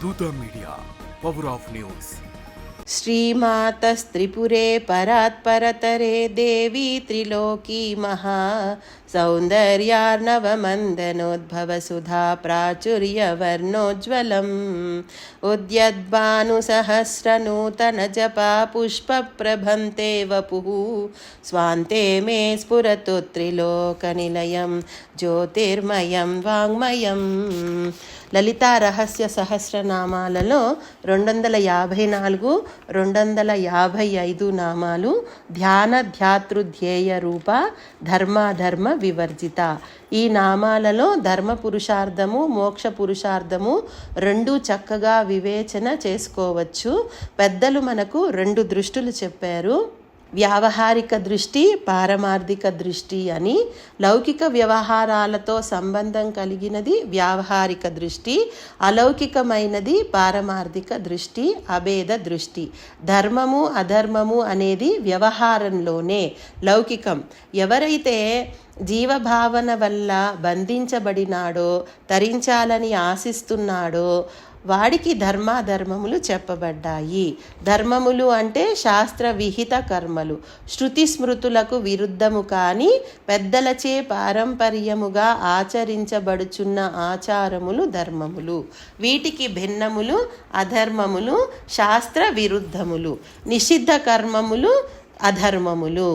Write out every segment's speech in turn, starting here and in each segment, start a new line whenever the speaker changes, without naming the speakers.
Dootha media power of news
श्रीमातस्त्रिपुरे परात्परतरे देवी त्रिलोकी महा। సౌందర్యార్ణవమందనోద్భవసుధా ప్రాచుర్యవర్ణోజ్వలం ఉద్యద్భానుసహస్ర నూతన జపా పుష్ప ప్రభంతే వపుః స్వాంతే మే స్ఫురతు త్రిలోకనిలయం జ్యోతిర్మయం వాంగ్మయం. లలిత రహస్య సహస్రనామాలలో రెండు వందల యాభై నాలుగు రెండు వందల యాభై ఐదు నామాలు ధ్యాన ధ్యాతృధ్యేయ రూప ధర్మాధర్మ వివర్జిత. ఈ నామాలలో ధర్మ పురుషార్థము మోక్ష పురుషార్థము రెండు చక్కగా వివేచన చేసుకోవచ్చు. పెద్దలు మనకు రెండు దృష్టులు చెప్పారు. వ్యావహారిక దృష్టి పారమార్థిక దృష్టి అని. లౌకిక వ్యవహారాలతో సంబంధం కలిగినది వ్యావహారిక దృష్టి. అలౌకికమైనది పారమార్థిక దృష్టి అభేద దృష్టి. ధర్మము అధర్మము అనేది వ్యవహారంలోనే. లౌకికం. ఎవరైతే జీవభావన వల్ల బంధించబడినాడో తరించాలని ఆశిస్తున్నాడో వాడికి ధర్మాధర్మములు చెప్పబడ్డాయి. ధర్మములు అంటే శాస్త్ర విహిత కర్మలు. శృతి స్మృతులకు విరుద్ధము కానీ పెద్దలచే పారంపర్యముగా ఆచరించబడుచున్న ఆచారములు ధర్మములు. వీటికి భిన్నములు అధర్మములు శాస్త్ర విరుద్ధములు నిషిద్ధ కర్మములు అధర్మములు.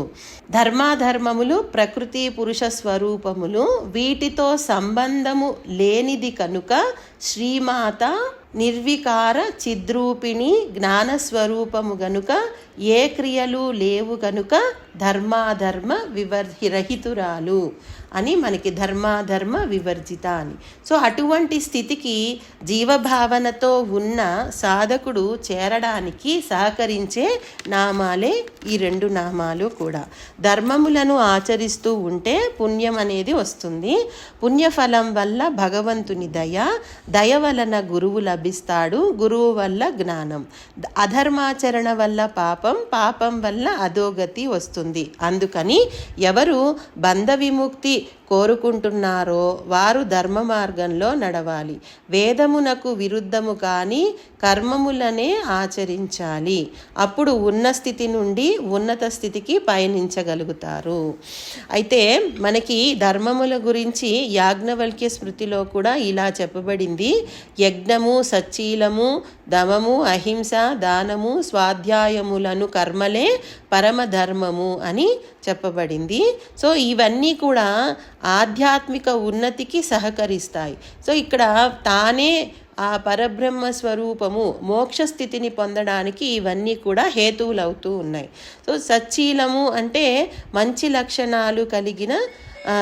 ధర్మాధర్మములు ప్రకృతి పురుష స్వరూపములు వీటితో సంబంధము లేనిది కనుక శ్రీమాత నిర్వికార చిద్రూపిణి జ్ఞానస్వరూపము గనుక ఏ క్రియలు లేవు గనుక ధర్మాధర్మ వివర్హిరహితురాలు అని మనకి ధర్మాధర్మ వివర్జిత అని. సో అటువంటి స్థితికి జీవభావనతో ఉన్న సాధకుడు చేరడానికి సహకరించే నామాలే ఈ రెండు నామాలు కూడా. ధర్మములను ఆచరిస్తూ ఉంటే పుణ్యం అనేది వస్తుంది. పుణ్యఫలం వల్ల భగవంతుని దయ దయ వలన గురువు లభిస్తాడు గురువు వల్ల జ్ఞానం. అధర్మాచరణ వల్ల పాపం పాపం వల్ల అధోగతి వస్తుంది. అందుకని ఎవరు బంధ విముక్తి que కోరుకుంటున్నారో వారు ధర్మ మార్గంలో నడవాలి. వేదమునకు విరుద్ధము కానీ కర్మములనే ఆచరించాలి. అప్పుడు ఉన్న స్థితి నుండి ఉన్నత స్థితికి పయనించగలుగుతారు. అయితే మనకి ధర్మముల గురించి యాజ్ఞవల్క్య స్మృతిలో కూడా ఇలా చెప్పబడింది. యజ్ఞము సచ్చీలము దమము అహింస దానము స్వాధ్యాయములను కర్మలే పరమధర్మము అని చెప్పబడింది. సో ఇవన్నీ కూడా ఆధ్యాత్మిక ఉన్నతికి సహకరిస్తాయి. సో ఇక్కడ తానే ఆ పరబ్రహ్మ స్వరూపము మోక్ష స్థితిని పొందడానికి ఇవన్నీ కూడా హేతువులు అవుతూ ఉన్నాయి. సో సచ్చీలము అంటే మంచి లక్షణాలు కలిగిన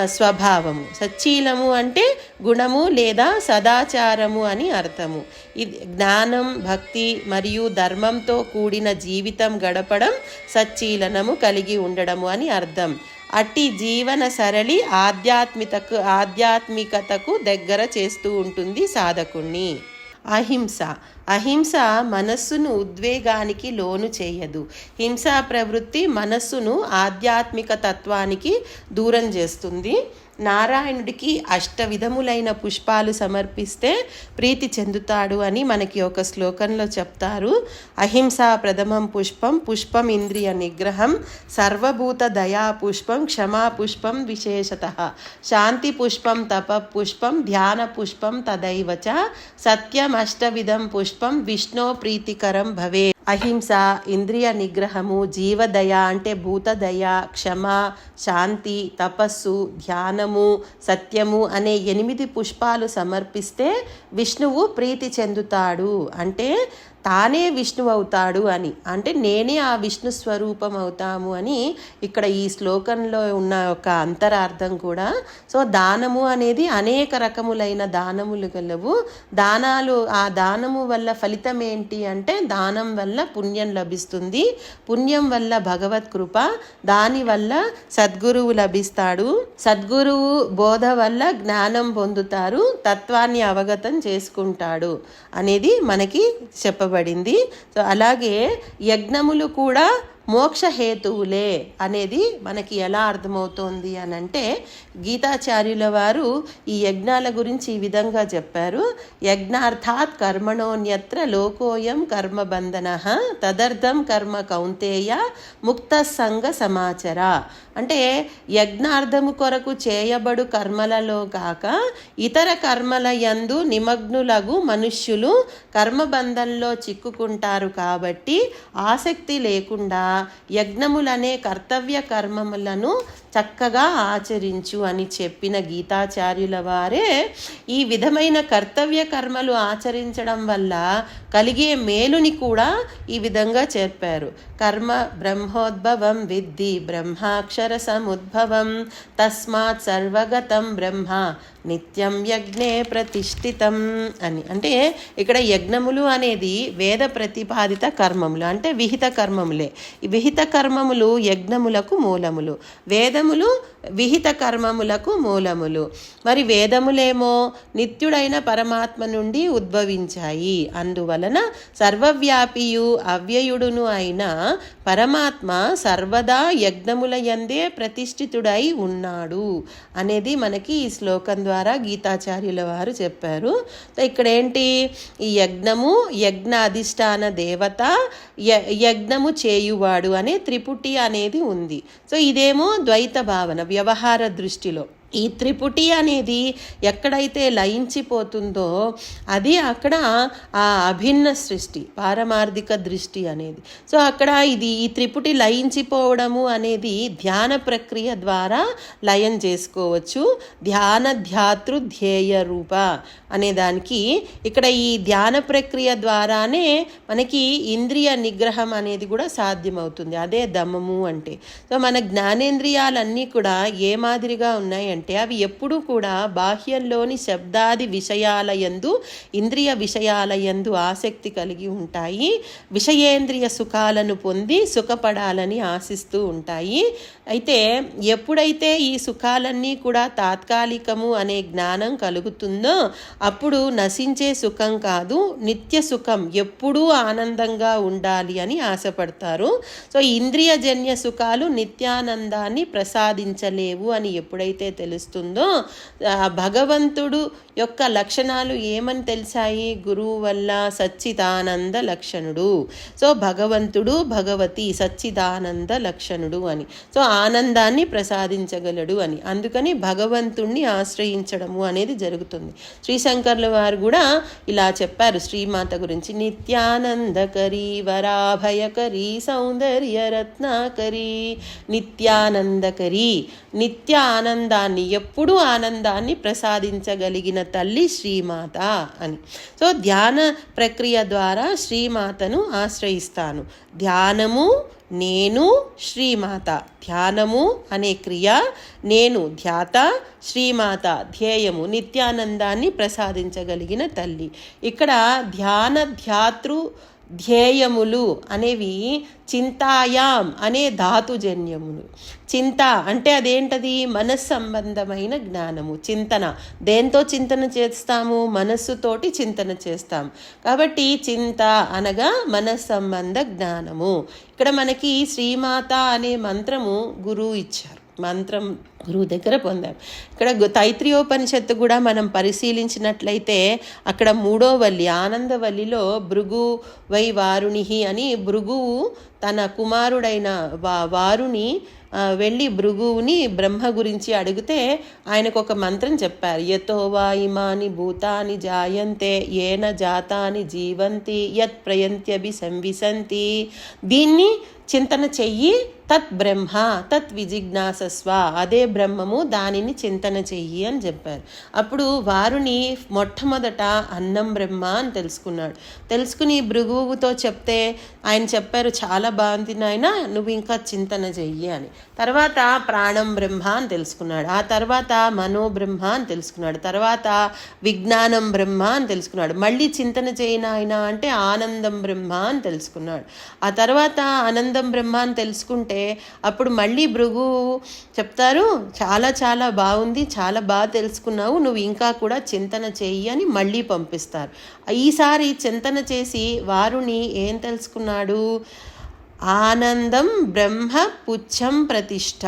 స్వభావము. సచ్చీలము అంటే గుణము లేదా సదాచారము అని అర్థము. ఇది జ్ఞానం భక్తి మరియు ధర్మంతో కూడిన జీవితం గడపడం సచ్చీలనము కలిగి ఉండడము అని అర్థం. అట్టి జీవన సరళి ఆధ్యాత్మికకు ఆధ్యాత్మికతకు దగ్గర చేస్తూ ఉంటుంది సాధకుణ్ణి. అహింస. అహింస మనస్సును ఉద్వేగానికి లోను చేయదు. హింసా ప్రవృత్తి మనస్సును ఆధ్యాత్మిక తత్వానికి దూరం చేస్తుంది. నారాయణుడికి అష్ట విధములైన పుష్పాలు సమర్పిస్తే ప్రీతి చెందుతాడు అని మనకి ఒక శ్లోకంలో చెప్తారు. అహింసా ప్రథమం పుష్పం పుష్పం ఇంద్రియ నిగ్రహం సర్వభూత దయా పుష్పం క్షమా పుష్పం విశేషత. శాంతి పుష్పం తప పుష్పం ధ్యాన పుష్పం తదైవచ సత్యం అష్టవిధం పుష్పం విష్ణో ప్రీతికరం భవే అహింస ఇంద్రియ నిగ్రహము జీవదయ అంటే భూతదయ క్షమ శాంతి తపస్సు ధ్యానము సత్యము అనే ఎనిమిది పుష్పాలు సమర్పిస్తే విష్ణువు ప్రీతి చెందుతాడు. అంటే తానే విష్ణు అవుతాడు అని. అంటే నేనే ఆ విష్ణు స్వరూపం అవుతాము అని ఇక్కడ ఈ శ్లోకంలో ఉన్న ఒక అంతరార్థం కూడా. సో దానము అనేది అనేక రకములైన దానములు గలవు. దానాలు ఆ దానము వల్ల ఫలితం ఏంటి అంటే దానం వల్ల పుణ్యం లభిస్తుంది. పుణ్యం వల్ల భగవత్ కృప దానివల్ల సద్గురువు లభిస్తాడు. సద్గురువు బోధ వల్ల జ్ఞానం పొందుతారు. తత్వాన్ని అవగతం చేసుకుంటాడు అనేది మనకి చెప్పబడింది సో అలాగే యజ్ఞములు కూడా మోక్షహేతువులే అనేది మనకి ఎలా అర్థమవుతోంది అని అంటే గీతాచార్యుల వారు ఈ యజ్ఞాల గురించి ఈ విధంగా చెప్పారు. యజ్ఞార్థాత్ కర్మణోన్యత్ర లోకోయం కర్మబంధన తదర్థం కర్మ కౌంతేయ ముక్త సంఘ సమాచర. అంటే యజ్ఞార్థము కొరకు చేయబడు కర్మలలో కాక ఇతర కర్మల యందు నిమగ్నులగు మనుష్యులు కర్మబంధంలో చిక్కుకుంటారు కాబట్టి ఆసక్తి లేకుండా యజ్ఞములనే కర్తవ్య కర్మములను చక్కగా ఆచరించు అని చెప్పిన గీతాచార్యుల వారే ఈ విధమైన కర్తవ్య కర్మలు ఆచరించడం వల్ల కలిగే మేలుని కూడా ఈ విధంగా చెప్పారు. కర్మ బ్రహ్మోద్భవం విద్ధి బ్రహ్మాక్షర సముద్భవం తస్మాత్ సర్వగతం బ్రహ్మ నిత్యం యజ్ఞే ప్రతిష్ఠితం అని. అంటే ఇక్కడ యజ్ఞములు అనేది వేద ప్రతిపాదిత కర్మములు అంటే విహిత కర్మములే. విహిత కర్మములు యజ్ఞములకు మూలములు. হলো విహిత కర్మములకు మూలములు. మరి వేదములేమో నిత్యుడైన పరమాత్మ నుండి ఉద్భవించాయి. అందువలన సర్వవ్యాపియు అవ్యయుడును అయిన పరమాత్మ సర్వదా యజ్ఞముల యందే ప్రతిష్ఠితుడై ఉన్నాడు అనేది మనకి ఈ శ్లోకం ద్వారా గీతాచార్యుల వారు చెప్పారు. సో ఇక్కడ ఏంటి ఈ యజ్ఞము యజ్ఞ అధిష్టాన దేవత య- యజ్ఞము చేయువాడు అనే త్రిపుటి అనేది ఉంది. సో ఇదేమో ద్వైత భావన. వ్యవహార దృష్టిలో ఈ త్రిపుటి అనేది ఎక్కడైతే లయించిపోతుందో అది అక్కడ ఆ అభిన్న సృష్టి పారమార్థిక దృష్టి అనేది. సో అక్కడ ఇది ఈ త్రిపుటి లయించిపోవడము అనేది ధ్యాన ప్రక్రియ ద్వారా లయం చేసుకోవచ్చు. ధ్యాన ధ్యాతృ ధ్యేయ రూప అనే దానికి ఇక్కడ ఈ ధ్యాన ప్రక్రియ ద్వారానే మనకి ఇంద్రియ నిగ్రహం అనేది కూడా సాధ్యమవుతుంది. అదే దమ్మము అంటే. సో మన జ్ఞానేంద్రియాలన్నీ కూడా ఏ మాదిరిగా ఉన్నాయంటే అవి ఎప్పుడూ కూడా బాహ్యంలోని శబ్దాది విషయాల యందు ఇంద్రియ విషయాల యందు ఆసక్తి కలిగి ఉంటాయి. విషయేంద్రియ సుఖాలను పొంది సుఖపడాలని ఆశిస్తూ ఉంటాయి. అయితే ఎప్పుడైతే ఈ సుఖాలన్నీ కూడా తాత్కాలికము అనే జ్ఞానం కలుగుతుందో అప్పుడు నశించే సుఖం కాదు నిత్య సుఖం ఎప్పుడూ ఆనందంగా ఉండాలి అని ఆశపడతారు. సో ఇంద్రియజన్య సుఖాలు నిత్యానందాన్ని ప్రసాదించలేవు అని ఎప్పుడైతే తెలుసు తెలుస్తుందో భగవంతుడు యొక్క లక్షణాలు ఏమని తెలిసాయి? గురువు వల్ల సచ్చిదానంద లక్షణుడు. సో భగవంతుడు భగవతి సచ్చిదానంద లక్షణుడు అని. సో ఆనందాన్ని ప్రసాదించగలడు అని. అందుకని భగవంతుణ్ణి ఆశ్రయించడము అనేది జరుగుతుంది. శ్రీశంకర్ల వారు కూడా ఇలా చెప్పారు శ్రీమాత గురించి. నిత్యానందకరి వరాభయకరి సౌందర్య రత్నాకరి నిత్యానందకరి నిత్య ఆనందాన్ని ఎప్పుడూ ఆనందాన్ని ప్రసాదించగలిగిన తల్లి శ్రీమాత అని. సో ధ్యాన ప్రక్రియ ద్వారా శ్రీమాతను ఆశ్రయిస్తాను. ధ్యానము నేను శ్రీమాత. ధ్యానము అనే క్రియ నేను ధ్యాత శ్రీమాత ధ్యేయము నిత్యానందాన్ని ప్రసాదించగలిగిన తల్లి. ఇక్కడ ధ్యాన ధ్యాతృ ధ్యేయములు అనేవి చింతాయాం అనే ధాతుజన్యములు. చింత అంటే అదేంటది? మనస్సంబంధమైన జ్ఞానము చింతన. దేంతో చింతన చేస్తాము? మనస్సుతోటి చింతన చేస్తాం. కాబట్టి చింత అనగా మనస్సంబంధ జ్ఞానము. ఇక్కడ మనకి శ్రీమాత అనే మంత్రము గురువు ఇచ్చారు. మంత్రం గురువు దగ్గర పొందాం. ఇక్కడ తైత్రియోపనిషత్తు కూడా మనం పరిశీలించినట్లయితే అక్కడ మూడో వల్లి ఆనందవల్లిలో భృగు వై వారుణి అని భృగువు తన కుమారుడైన వా వారుని వెళ్ళి భృగువుని బ్రహ్మ గురించి అడిగితే ఆయనకు ఒక మంత్రం చెప్పారు. యతో వా ఇమాని భూతాని జాయంతే ఏన జాతాని జీవంతి యత్ ప్రయంత్యభి సంవిశంతి దీన్ని చింతన చెయ్యి తత్ బ్రహ్మ తత్ విజిజ్ఞాసస్వ. అదే బ్రహ్మము దానిని చింతన చెయ్యి అని చెప్పారు. అప్పుడు వారుని మొట్టమొదట అన్నం బ్రహ్మ అని తెలుసుకున్నాడు. తెలుసుకుని భృగువుతో చెప్తే ఆయన చెప్పారు చాలా బాగుంది నాయన నువ్వు ఇంకా చింతన చెయ్యి అని. తర్వాత ప్రాణం బ్రహ్మ అని తెలుసుకున్నాడు. ఆ తర్వాత మనోబ్రహ్మ అని తెలుసుకున్నాడు. తర్వాత విజ్ఞానం బ్రహ్మ అని తెలుసుకున్నాడు. మళ్ళీ చింతన చేయను ఆయన అంటే ఆనందం బ్రహ్మ అని తెలుసుకున్నాడు. ఆ తర్వాత ఆనంద ఆనందం బ్రహ్మ అని తెలుసుకుంటే అప్పుడు మళ్ళీ భృగు చెప్తారు చాలా చాలా బాగుంది చాలా బాగా తెలుసుకున్నావు నువ్వు ఇంకా కూడా చింతన చెయ్యి అని మళ్ళీ పంపిస్తారు. ఈసారి చింతన చేసి వారుని ఏం తెలుసుకున్నాడు? ఆనందం బ్రహ్మ పుచ్చం ప్రతిష్ట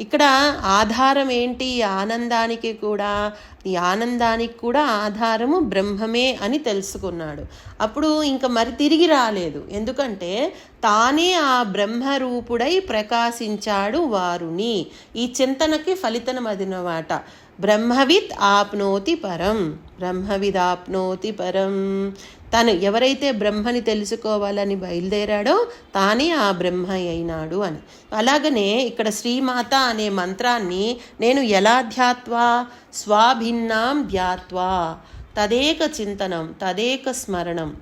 ఇక్కడ ఆధారం ఏంటి? ఆనందానికి కూడా ఈ ఆనందానికి కూడా ఆధారము బ్రహ్మమే అని తెలుసుకున్నాడు. అప్పుడు ఇంకా మరి తిరిగి రాలేదు. ఎందుకంటే తానే ఆ బ్రహ్మరూపుడై ప్రకాశించాడు వారుని. ఈ చింతనకి ఫలితనమదినమాట బ్రహ్మవిత్ ఆప్నోతి పరం. బ్రహ్మవిద్ ఆప్నోతి పరం. తను ఎవరైతే బ్రహ్మని తెలుసుకోవాలని బయలుదేరాడో తానే ఆ బ్రహ్మ అయినాడు అని. అలాగనే ఇక్కడ శ్రీమాత అనే మంత్రాన్ని నేను ఎలా ధ్యాత్వా? స్వాభిన్నాం ధ్యాత్వా. తదేక చింతనం తదేక స్మరణం.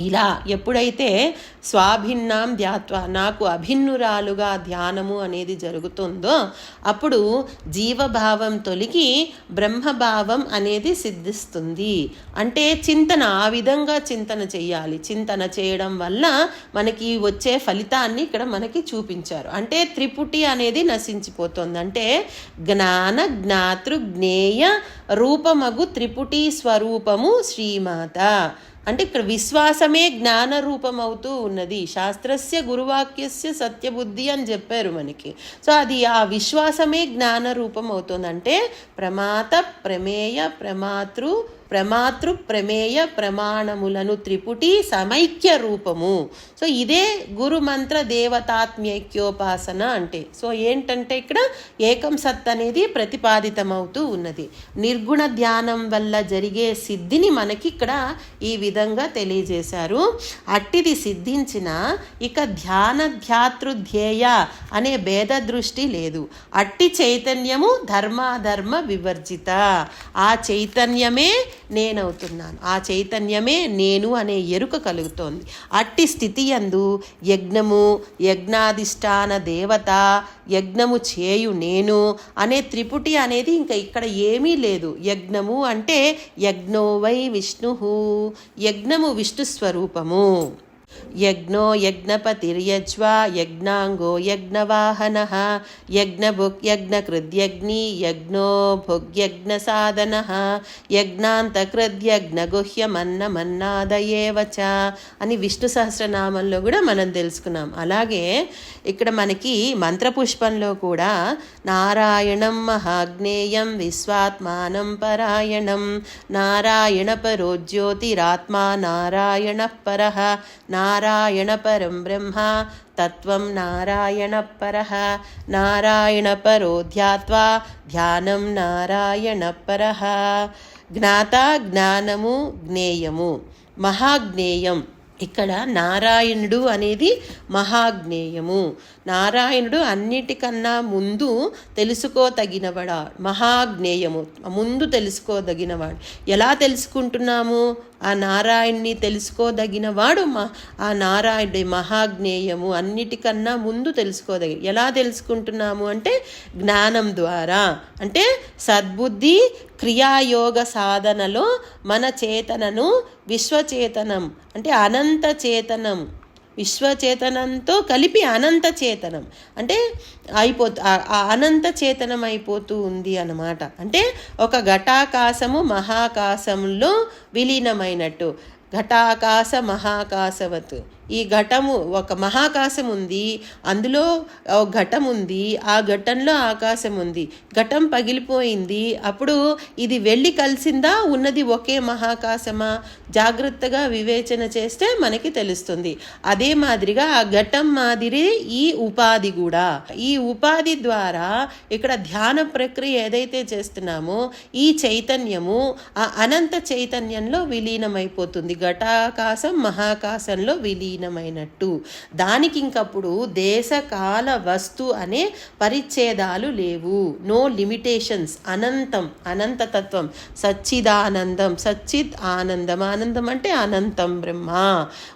ఇలా ఎప్పుడైతే స్వాభిన్నాం ధ్యాత్వ నాకు అభిన్నురాలుగా ధ్యానము అనేది జరుగుతుందో అప్పుడు జీవభావం తొలగి బ్రహ్మభావం అనేది సిద్ధిస్తుంది. అంటే చింతన ఆ విధంగా చింతన చేయాలి చింతన చేయడం వల్ల మనకి వచ్చే ఫలితాన్ని ఇక్కడ మనకి చూపించారు. అంటే త్రిపుటి అనేది నశించిపోతుంది. అంటే జ్ఞాన జ్ఞాతృ జ్ఞేయ రూపమగు త్రిపుటి స్వరూపము శ్రీమాత. అంటే ఇక్కడ విశ్వాసమే జ్ఞాన రూపం అవుతూ ఉన్నది. శాస్త్రస్య గురువాక్యస్య సత్యబుద్ధి అని చెప్పారు మనకి. సో అది ఆ విశ్వాసమే జ్ఞాన రూపం అవుతుంది. అంటే ప్రమాత ప్రమేయ ప్రమాతృ ప్రమాతృ ప్రమేయ ప్రమాణములను త్రిపుటి సమైక్య రూపము. సో ఇదే గురు మంత్ర దేవతాత్మ్యక్యోపాసన అంటే. సో ఏంటంటే ఇక్కడ ఏకం సత్ అనేది ప్రతిపాదితమవుతూ ఉన్నది. నిర్గుణ ధ్యానం వల్ల జరిగే సిద్ధిని మనకి ఇక్కడ ఈ విధంగా తెలియజేశారు. అట్టిది సిద్ధించిన ఇక ధ్యాన ధ్యాతృ ధ్యేయ అనే భేద దృష్టి లేదు. అట్టి చైతన్యము ధర్మాధర్మ వివర్జిత. ఆ చైతన్యమే నేనవుతున్నాను. ఆ చైతన్యమే నేను అనే ఎరుక కలుగుతోంది. అట్టి స్థితి యందు యజ్ఞము యజ్ఞాధిష్టాన దేవత యజ్ఞము చేయు నేను అనే త్రిపుటి అనేది ఇంకా ఇక్కడ ఏమీ లేదు. యజ్ఞము అంటే యజ్ఞోవై విష్ణు యజ్ఞము విష్ణు స్వరూపము. యజ్ఞో యజ్ఞపతిర్యజ్వా యజ్ఞాంగో యజ్ఞవాహన యజ్ఞభుక్ యజ్ఞకృద్యగ్ని యజ్ఞో భుగ్యజ్ఞ సాధన యజ్ఞాంతకృద్యజ్ఞగుహ్యమన్నమన్నాదయేవ చ అని విష్ణు సహస్రనామంలో కూడా మనం తెలుసుకున్నాం. అలాగే ఇక్కడ మనకి మంత్రపుష్పంలో కూడా నారాయణం మహాగ్నేయం విశ్వాత్మానం పరాయణం నారాయణ పరో జ్యోతిరాత్మా నారాయణ పర నారాయణపరం బ్రహ్మ తత్వం నారాయణపర నారాయణపరో ధ్యాత్వా ధ్యానం నారాయణపర జ్ఞాత జ్ఞానము జ్ఞేయము మహాజ్ఞేయం ఇక్కడ నారాయణుడు అనేది మహాజ్ఞేయము. నారాయణుడు అన్నిటికన్నా ముందు తెలుసుకోతగినవాడా మహాజ్ఞేయము. ముందు తెలుసుకోదగినవాడు. ఎలా తెలుసుకుంటున్నాము? ఆ నారాయణ్ణి తెలుసుకోదగినవాడు మా ఆ నారాయణుడి మహాజ్ఞేయము అన్నిటికన్నా ముందు తెలుసుకోదగి ఎలా తెలుసుకుంటున్నాము అంటే జ్ఞానం ద్వారా. అంటే సద్బుద్ధి క్రియాయోగ సాధనలో మన చేతనను విశ్వచేతనం అంటే అనంత చేతనం. విశ్వచేతనంతో కలిపి అనంత చేతనం. అంటే అయిపోతు ఆ అనంత చేతనం అయిపోతూ ఉంది అన్నమాట. అంటే ఒక ఘటాకాశము మహాకాశంలో విలీనమైనట్టు. ఘటాకాశ మహాకాశవత్. ఈ ఘటము ఒక మహాకాశం ఉంది అందులో ఒక ఘటం ఉంది ఆ ఘటంలో ఆకాశం ఉంది ఘటం పగిలిపోయింది. అప్పుడు ఇది వెళ్ళి కలిసిందా? ఉన్నది ఒకే మహాకాశమా? జాగ్రత్తగా వివేచన చేస్తే మనకి తెలుస్తుంది. అదే మాదిరిగా ఆ ఘటం మాదిరి ఈ ఉపాధి కూడా. ఈ ఉపాధి ద్వారా ఇక్కడ ధ్యాన ప్రక్రియ ఏదైతే చేస్తున్నామో ఈ చైతన్యము ఆ అనంత చైతన్యంలో విలీనమైపోతుంది. ఘటాకాశం మహాకాశంలో విలీనం. విలీనమైనట్టు దానికి ఇంకప్పుడు దేశకాల వస్తు అనే పరిచ్ఛేదాలు లేవు. No limitations. అనంతం అనంతతత్వం. సచ్చిదానందం సచ్చిత్ ఆనందం. ఆనందం అంటే అనంతం బ్రహ్మ.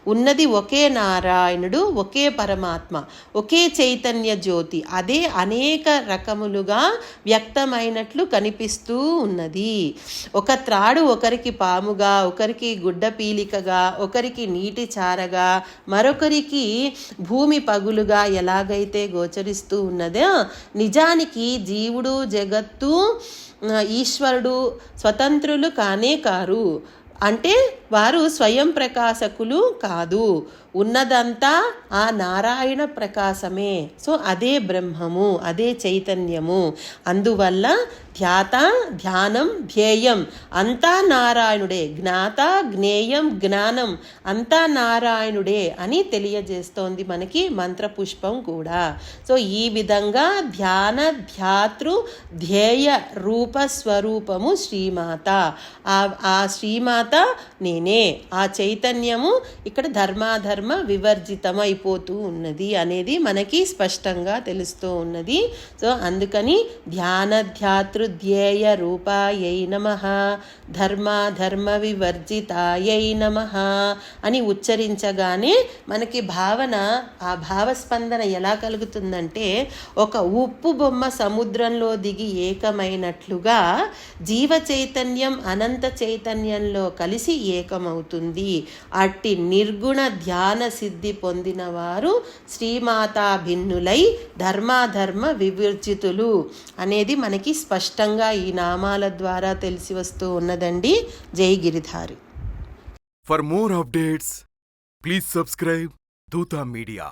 ఉన్నది ఒకే నారాయణుడు ఒకే పరమాత్మ ఒకే చైతన్య జ్యోతి. అదే అనేక రకములుగా వ్యక్తమైనట్లు కనిపిస్తూ ఉన్నది. ఒక త్రాడు ఒకరికి పాముగా ఒకరికి గుడ్డ పీలికగా ఒకరికి నీటి చారగా మరొకరికి భూమి పగులుగా ఎలాగైతే గోచరిస్తూ ఉన్నదో నిజానికి జీవుడు జగత్తు ఈశ్వరుడు స్వతంత్రులు కానే కారు. అంటే వారు స్వయం ప్రకాశకులు కాదు. ఉన్నదంతా ఆ నారాయణ ప్రకాశమే. సో అదే బ్రహ్మము అదే చైతన్యము. అందువల్ల ధ్యాత ధ్యానం ధ్యేయం అంతా నారాయణుడే. జ్ఞాత జ్ఞేయం జ్ఞానం అంతా నారాయణుడే అని తెలియజేస్తోంది మనకి మంత్రపుష్పం కూడా. సో ఈ విధంగా ధ్యాన ధ్యాతృ ధ్యేయ రూప స్వరూపము శ్రీమాత. ఆ శ్రీమాత నేను ఆ చైతన్యము ఇక్కడ ధర్మాధర్మ వివర్జితమైపోతూ ఉన్నది అనేది మనకి స్పష్టంగా తెలుస్తూ ఉన్నది. సో అందుకని ధ్యాన ధ్యాతృధ్యేయ రూపాయై నమ ధర్మాధర్మ వివర్జితాయై నమ అని ఉచ్చరించగానే మనకి భావన ఆ భావస్పందన ఎలా కలుగుతుందంటే ఒక ఉప్పు బొమ్మ సముద్రంలో దిగి ఏకమైనట్లుగా జీవ చైతన్యం అనంత చైతన్యంలో కలిసి అవుతుంది అట్టి నిర్గుణ ధ్యాన సిద్ధి పొందిన వారు శ్రీమాతా భిన్నులై ధర్మాధర్మ వివర్జితులు అనేది మనకి స్పష్టంగా ఈ నామాల ద్వారా తెలిసి వస్తూ ఉన్నదండి. జై Giridhari.
For more updates please subscribe Dootha media